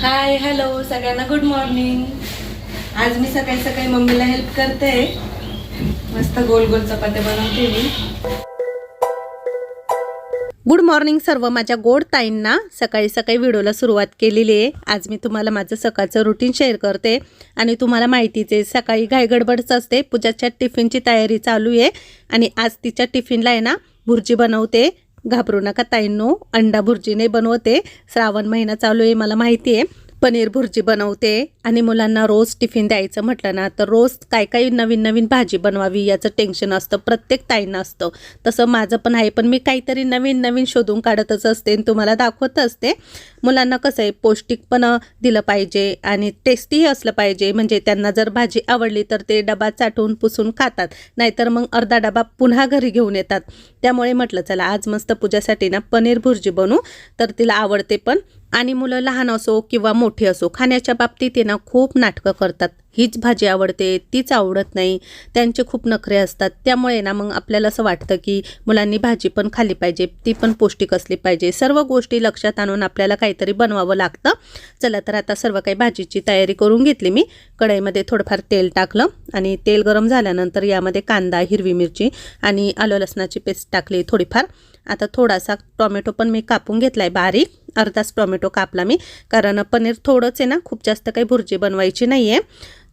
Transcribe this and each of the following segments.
हाय hello सगळ्यांना good morning आज मी सकाळी सकाळी मम्मीला हेल्प करते. मस्त गोल गोल चपात्या बनवते मी. गुड मॉर्निंग सर्व माझ्या गोड ताईंना. सकाळी सकाळी व्हिडिओला सुरुवात केलेली आहे. आज मी तुम्हाला माझं सकाळचं रुटीन शेअर करते. आणि तुम्हाला माहितीच आहे सकाळी घाईगडबडच असते पूजाच्या टिफिनची तयारी चालू आहे. आणि आज तिच्या टिफिनला आहे ना भुर्जी बनवते. घाबरू नका ताईंनो. अंडा भुर्जीने बनवते. श्रावण महिना चालू आहे मला माहिती आहे पनीर भुर्जी बनवते आणि मुलांना रोज टिफिन द्यायचं म्हटलं ना तर रोज काय काय नवीन नवीन भाजी बनवावी याचं टेन्शन असतं प्रत्येक ताईंना असतं. तसं माझं पण आहे पण मी काहीतरी नवीन नवीन शोधून काढतच असते आणि तुम्हाला दाखवत असते. मुलांना कसं आहे पौष्टिक पण दिलं पाहिजे आणि टेस्टीही असलं पाहिजे. म्हणजे त्यांना जर भाजी आवडली तर ते डबा चाटून पुसून खातात. नाहीतर मग अर्धा डबा पुन्हा घरी घेऊन येतात. त्यामुळे म्हटलं चला आज मस्त पूजासाठी ना पनीर भुर्जी बनवू. तर तिला आवडते पण. आणि मुलं लहान असो किंवा मोठी असो खाण्याच्या बाबतीत ते ना खूप नाटकं करतात. हीच भाजी आवडते तीच आवडत नाही त्यांचे खूप नखरे असतात. त्यामुळे ना मग आपल्याला असं वाटतं की मुलांनी भाजी पण खाल्ली पाहिजे ती पण पौष्टिक असली पाहिजे. सर्व गोष्टी लक्षात आणून आपल्याला काहीतरी बनवावं लागतं. चला तर आता सर्व काही भाजीची तयारी करून घेतली मी. कढईमध्ये थोडंफार तेल टाकलं आणि तेल गरम झाल्यानंतर यामध्ये कांदा हिरवी मिरची आणि आलं लसणाची पेस्ट टाकली थोडीफार. आता थोडासा टॉमॅटो पण मी कापून घेतला आहे बारीक अर्धाच टॉमॅटो कापला मी. कारण पनीर थोडंच आहे ना खूप जास्त काही भुर्जी बनवायची नाही आहे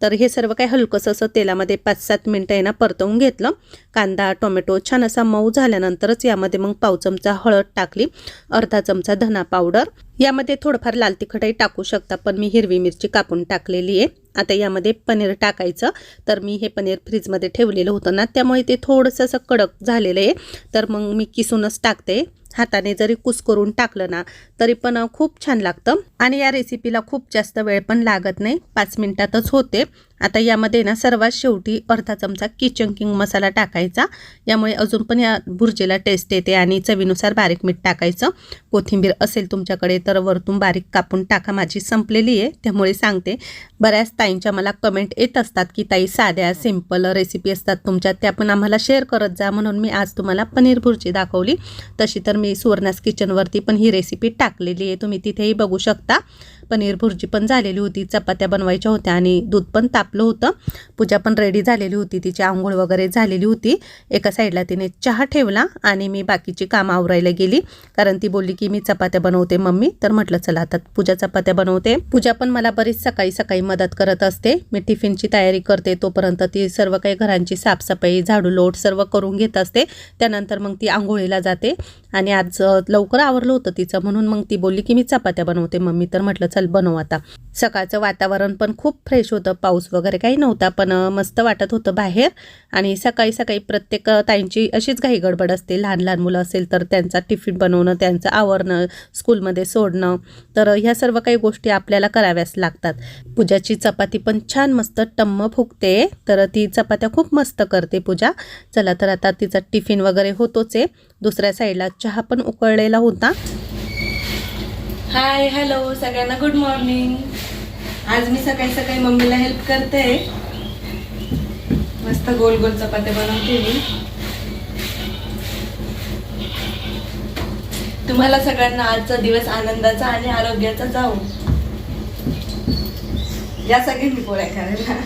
तर हे सर्व काही हलकंसं असं तेलामध्ये पाच सात मिनटं आहे ना परतवून घेतलं. कांदा टोमॅटो छान असा मऊ झाल्यानंतरच यामध्ये मग पाव चमचा हळद टाकली. अर्धा चमचा धना पावडर. यामध्ये थोडंफार लाल तिखटही टाकू शकता पण मी हिरवी मिरची कापून टाकलेली आहे. आता यामध्ये पनीर टाकायचं. तर मी हे पनीर फ्रीजमध्ये ठेवलेलं होतं ना त्यामुळे ते थोडंसं असं कडक झालेलं आहे. तर मग मी किसूनच टाकते. हाताने जरी कुस करून टाकलं ना तरी पण खूप छान लागतं. आणि या रेसिपीला खूप जास्त वेळ पण लागत नाही. पाच मिनिटातच होते. आता यामध्ये ना सर्वात शेवटी अर्धा चमचा किचन किंग मसाला टाकायचा. यामुळे अजून पण या भुर्जीला टेस्ट येते आणि चवीनुसार बारीक मीठ टाकायचं. कोथिंबीर असेल तुमच्याकडे तर वरतून बारीक कापून टाका. माझी संपलेली आहे त्यामुळे सांगते. बऱ्याच ताईंच्या मला कमेंट येत असतात की ताई साध्या सिंपल रेसिपी असतात तुमच्या त्या पण आम्हाला शेअर करत जा. म्हणून मी आज तुम्हाला पनीर भुर्जी दाखवली. तशी तर मी सुवर्णास किचनवरती पण ही रेसिपी टाकलेली आहे. तुम्ही तिथेही बघू शकता. पनीर भुर्जी पण झालेली होती चपात्या बनवायच्या होत्या आणि दूध पण तापलं होतं. पूजा पण रेडी झालेली होती तिची आंघोळ वगैरे झालेली होती. एका साईडला तिने चहा ठेवला आणि मी बाकीची कामं आवरायला गेली. कारण ती बोलली की मी चपात्या बनवते मम्मी. तर म्हटलं चला आता पूजा चपात्या बनवते. पूजा पण मला बरीच सकाळी सकाळी मदत करत असते. मी टिफिनची तयारी करते तोपर्यंत ती सर्व काही घरांची साफसफाई झाडू लोट सर्व करून घेत असते. त्यानंतर मग ती आंघोळीला जाते. आणि आज लवकर आवरलं होतं तिचं म्हणून मग ती बोलली की मी चपात्या बनवते मम्मी. तर म्हटलं चल बनव आता. सकाळचं वातावरण पण खूप फ्रेश होतं. पाऊस वगैरे काही नव्हता पण मस्त वाटत होतं बाहेर. आणि सकाळी सकाळी प्रत्येक ताईंची अशीच घाई गडबड असते. लहान लहान मुलं असेल तर त्यांचा टिफिन बनवणं त्यांचं आवरणं स्कूलमध्ये सोडणं. तर ह्या सर्व काही गोष्टी आपल्याला कराव्याच लागतात. पूजाची चपाती पण छान मस्त टम्म फुगते. तर ती चपात्या खूप मस्त करते पूजा. चला तर आता तिचा टिफिन वगैरे होतोच आहे. दुसऱ्या साईडला चहा पण उकळलेला होता. हाय हॅलो सगळ्यांना गुड मॉर्निंग आज मी सकाळी सकाळी मम्मीला हेल्प करते. मस्त गोल गोल चपात्या बनवते मी. तुम्हाला सगळ्यांना आजचा दिवस आनंदाचा आणि आरोग्याचा जाऊ. या सगळ्यांनी पोळ्या करायला.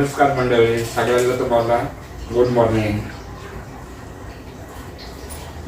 नमस्कार मंडळी सगळ्यांना तुम्हाला गुड मॉर्निंग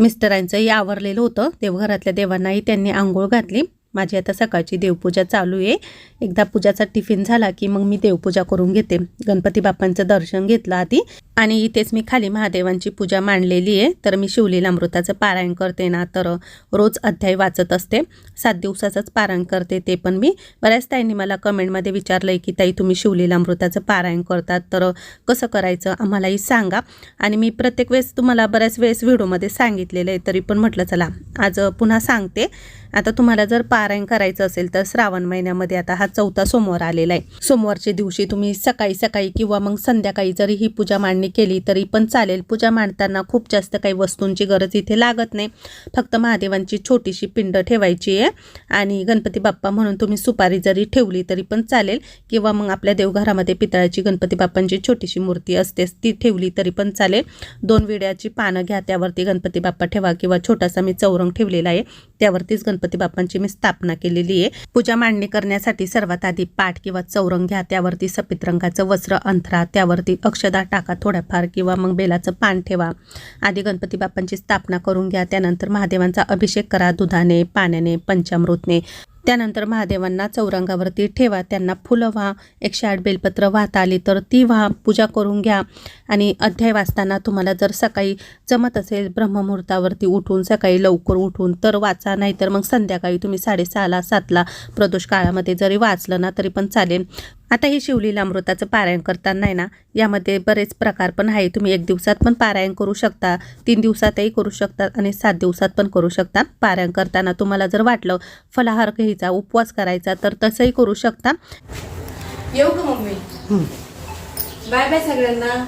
मिस्टरांचंही आवरलेलं होतं देवघरातल्या देवांनाही त्यांनी आंघोळ घातली. माझी आता सकाळची देवपूजा चालू आहे. एकदा पूजाचा टिफिन झाला की मग मी देवपूजा करून घेते. गणपती बाप्पांचं दर्शन घेतलं आधी. आणि इथेच मी खाली महादेवांची पूजा मांडलेली आहे. तर मी शिवलीला अमृताचं पारायण करते ना तर रोज अध्याय वाचत असते. सात दिवसाचंच पारायण करते ते पण मी. बऱ्याच ताईंनी मला कमेंटमध्ये विचारलं आहे की ताई तुम्ही शिवलीला अमृताचं पारायण करतात तर कसं करायचं? आम्हालाही सांगा. आणि मी प्रत्येक वेळेस तुम्हाला बऱ्याच वेळेस व्हिडिओमध्ये सांगितलेलं आहे तरी पण म्हटलं चला आज पुन्हा सांगते. आता तुम्हाला जर पारायण करायचं असेल तर श्रावण महिन्यामध्ये आता हा चौथा सोमवार आलेला आहे. सोमवारच्या दिवशी तुम्ही सकाळी सकाळी किंवा मग संध्याकाळी जरी ही पूजा मांडणी केली तरी पण चालेल. पूजा मांडताना खूप जास्त काही वस्तूंची गरज इथे लागत नाही. फक्त महादेवांची छोटीशी पिंड ठेवायची आहे आणि गणपती बाप्पा म्हणून तुम्ही सुपारी जरी ठेवली तरी पण चालेल किंवा मग आपल्या देवघरामध्ये पितळाची गणपती बाप्पांची छोटीशी मूर्ती असते ती ठेवली तरी पण चालेल. दोन विड्याची पानं घ्या त्यावरती गणपती बाप्पा ठेवा किंवा छोटासा मी चौरंग ठेवलेला आहे त्यावरतीच गणपती बाप्पांची मी स्थापना केलेली आहे. पूजा मांडणी करण्यासाठी सर्वात आधी पाठ किंवा चौरंग घ्या त्यावरती सफेद रंगाचं वस्त्र अंथरा त्यावरती अक्षदा टाका थोड्याफार किंवा मग बेलाचं पान ठेवा. आधी गणपती बाप्पांची स्थापना करून घ्या त्यानंतर महादेवांचा अभिषेक करा दुधाने पाण्याने पंचामृतने. त्यानंतर महादेवांना चौरंगावरती ठेवा त्यांना फुलं व्हा एकशे आठ बेलपत्र वाहता आली तर ती व्हा पूजा करून घ्या. आणि अध्याय वाचताना तुम्हाला जर सकाळी जमत असेल ब्रह्ममुहूर्तावरती उठून सकाळी लवकर उठून तर वाचा नाहीतर मग संध्याकाळी तुम्ही साडेसहाला सातला प्रदोष काळामध्ये जरी वाचलं ना तरी पण चालेल. आता हे शिवलीला अमृताचं पारायण करताना आहे ना यामध्ये बरेच प्रकार पण आहे. तुम्ही एक दिवसात पण पारायण करू शकता तीन दिवसातही करू शकता आणि सात दिवसात पण करू शकता पारायण करताना. तुम्हाला जर वाटलं फलाहार घ्यायचा उपवास करायचा तर तसंही करू शकता. येऊ का मम्मी? बाय बाय सगळ्यांना.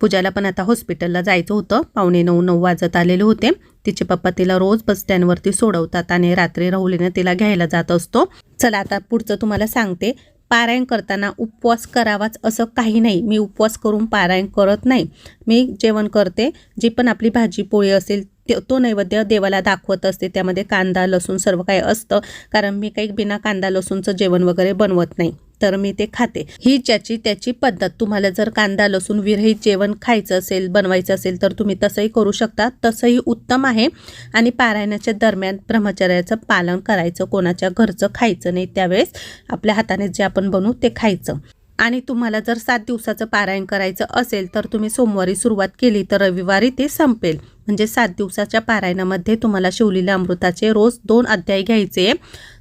पूजाला पण आता हॉस्पिटलला जायचं होतं. पावणे नऊ नऊ वाजत आलेले होते. तिचे पप्पा तिला रोज बस स्टँडवरती सोडवतात आणि रात्री राहुलीने तिला घ्यायला जात असतो. चला आता पुढचं तुम्हाला सांगते. पारायण करताना उपवास करावाच असं काही नाही. मी उपवास करून पारायण करत नाही. मी जेवण करते. जी पण आपली भाजी पोळी असेल ते तो नैवेद्य देवाला दाखवत असते. त्यामध्ये कांदा लसूण सर्व काही असतं. कारण मी काही बिना कांदा लसूणचं जेवण वगैरे बनवत नाही. तर मी ते खाते. ही ज्याची त्याची पद्धत. तुम्हाला जर कांदा लसूण विरहित जेवण खायचं असेल बनवायचं असेल तर तुम्ही तसंही करू शकता. तसंही उत्तम आहे. आणि पारायणाच्या दरम्यान ब्रह्मचर्याचं पालन करायचं. कोणाच्या घरचं खायचं नाही त्यावेळेस आपल्या हाताने जे आपण बनवू ते खायचं. आणि तुम्हाला जर सात दिवसाचं पारायण करायचं असेल तर तुम्ही सोमवारी सुरुवात केली तर रविवारी ते संपेल. म्हणजे सात दिवसाच्या पारायणामध्ये तुम्हाला शिवलेल्या अमृताचे रोज दोन अध्याय घ्यायचे.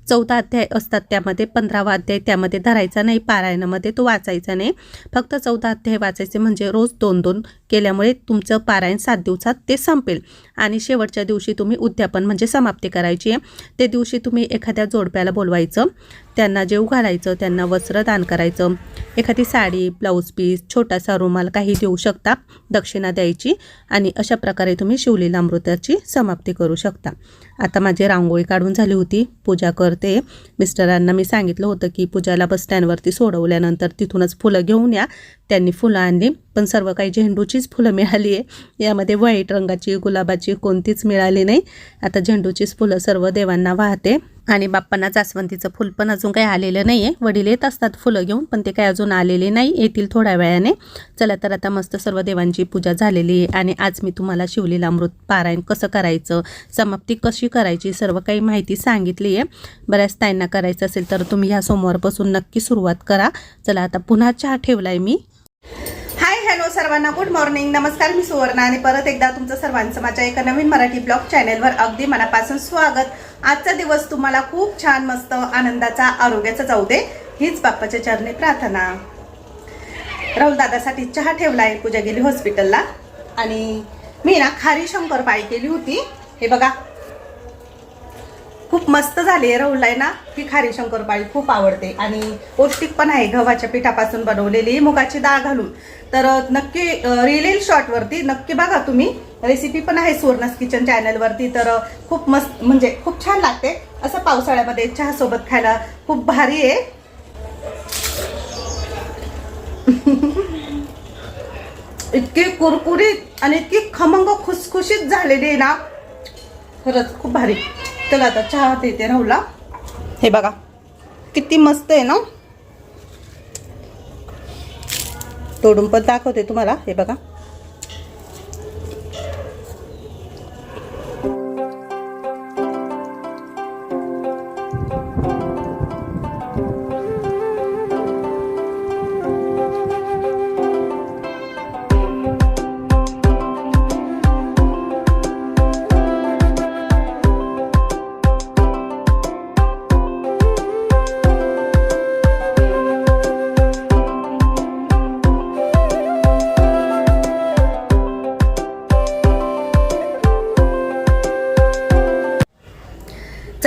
चौदा अध्याय असतात त्यामध्ये पंधरावा अध्याय त्यामध्ये धरायचा नाही पारायणामध्ये तो वाचायचा नाही. फक्त चौदा अध्याय वाचायचे म्हणजे रोज दोन दोन केल्यामुळे तुमचं पारायण सात दिवसात ते संपेल. आणि शेवटच्या दिवशी तुम्ही उद्यापन म्हणजे समाप्ती करायची आहे. ते दिवशी तुम्ही एखाद्या जोडप्याला बोलवायचं त्यांना जेव घालायचं त्यांना वस्त्र दान करायचं. एखादी साडी ब्लाऊज पीस छोटासा रुमाल काही देऊ शकता दक्षिणा द्यायची आणि अशा प्रकारे तुम्ही शिवलीला अमृताची समाप्ती करू शकता. आता माझी रांगोळी काढून झाली होती. पूजा करते. मिस्टरांना मी सांगितलं होतं की पूजाला बस स्टँडवरती सोडवल्यानंतर तिथूनच फुलं घेऊन या. त्यांनी फुलं आणली. पण सर्व काही झेंडूचीच फुलं मिळाली आहे. यामध्ये व्हाईट रंगाची गुलाबाची कोणतीच मिळाली नाही. आता झेंडूचीच फुलं सर्व देवांना वाहते. आणि बाप्पांना जास्वंतीचं फुल पण अजून काही आलेलं नाही आहे वडील येत असतात फुलं घेऊन पण ते काही अजून आलेले नाही. येतील थोड्या वेळाने. चला तर आता मस्त सर्व देवांची पूजा झालेली आहे. आणि आज मी तुम्हाला शिवलीला अमृत पारायण कसं करायचं समाप्ती कशी करायची सर्व काही माहिती सांगितली आहे. बऱ्याच ताईंना करायचं असेल तर तुम्ही ह्या सोमवारपासून नक्की सुरुवात करा. चला आता पुन्हा चहा ठेवला आहे मी. हॅलो सर्वांना गुड मॉर्निंग नमस्कार मी सुवर्णा आणि परत एकदा तुमचं सर्वांचं माझ्या एका नवीन मराठी ब्लॉग चॅनेलवर अगदी मनापासून स्वागत. आजचा दिवस तुम्हाला खूप छान मस्त आनंदाचा आरोग्याचा जाऊ दे हीच बाप्पाच्या चरणी प्रार्थना. राहुल दादासाठी चहा ठेवला आहे पूजा गेली हॉस्पिटलला आणि मी ना खारी शंकरपाळी केली होती. हे बघा खूप मस्त झाली आहे राहुलला ना? ही खारी शंकरपाळी खूप आवडते. आणि पौष्टिक पण आहे गव्हाच्या पिठापासून बनवलेली मुगाची डाळ घालून. तर नक्की रिलेल शॉर्टवरती नक्की बघा तुम्ही. रेसिपी पण आहे सुवर्णस किचन चॅनलवरती तर खूप मस्त म्हणजे खूप छान लागते. असं पावसाळ्यामध्ये चहासोबत खायला खूप भारी आहे. इतकी कुरकुरीत आणि इतकी खमंग खुसखुशीत झालेली आहे ना. खरंच खूप भारी. चला आता चहा देते राहुला हे बघा किती मस्त आहे ना? तोडून पण दाखवते तुम्हाला हे बघा.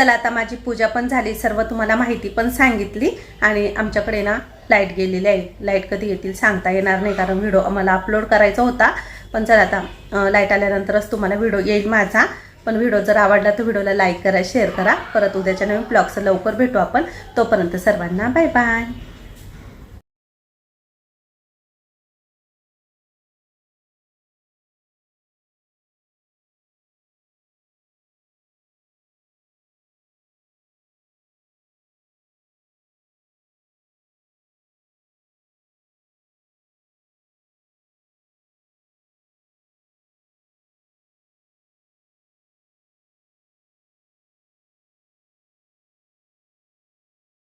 चला आता माझी पूजा पण झाली सर्व तुम्हाला माहिती पण सांगितली आणि आमच्याकडे ना लाइट गेलेली आहे. लाइट कधी येतील सांगता येणार नाही कारण व्हिडिओ आम्हाला अपलोड करायचा होता. पण चला आता लाइट आल्यानंतरच तुम्हाला व्हिडिओ येईल माझा. पण व्हिडिओ जर आवडला तर व्हिडिओला लाईक करा शेअर करा. परत उद्याच्या नवीन ब्लॉगचं लवकर भेटू आपण. तोपर्यंत सर्वांना बाय बाय